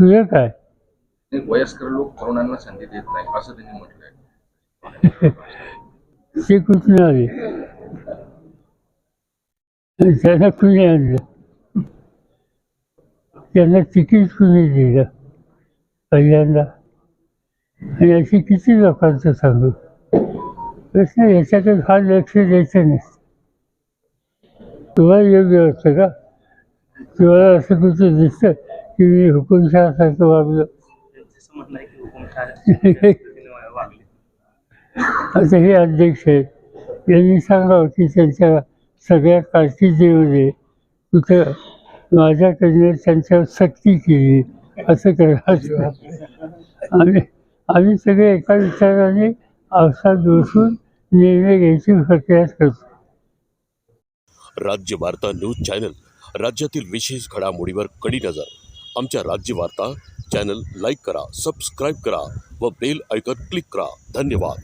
तुझं काय? नाही, वयस्कर लोक तरुणांना संधी देत नाही असं त्यांनी म्हटलंय. ते कुठून आले? त्यांना कुणी आणलं? त्यांना तिकीट कुणी दिलं? पहिल्यांदा. आणि अशी किती लोकांचं सांगू? प्रश्न याच्याकडे फार लक्ष द्यायचं नसतं तुम्हाला योग्य वाटतं का? तुम्हाला असं कुठं दिसतं? की मी वागलं. आहे की हुकुमशाह पद्धतीने वागले आता हे अध्यक्ष आहेत. यांनी सांगावं की त्यांच्या सगळ्या कारकिर्दीमध्ये कुठं माझ्याकडनं त्यांच्यावर सक्ती केली. असं करायचं आम्ही आम्ही सगळे एका विचाराने अवसाद बसून निर्णय घ्यायची प्रक्रिया करतो. राज्य वार्ता न्यूज चॅनल राज्यातील विशेष घडामोडीवर कडी नजर. आमच्या राज्य वार्ता चॅनल लाईक करा सबस्क्राईब करा व बेल आयकॉन क्लिक करा. धन्यवाद.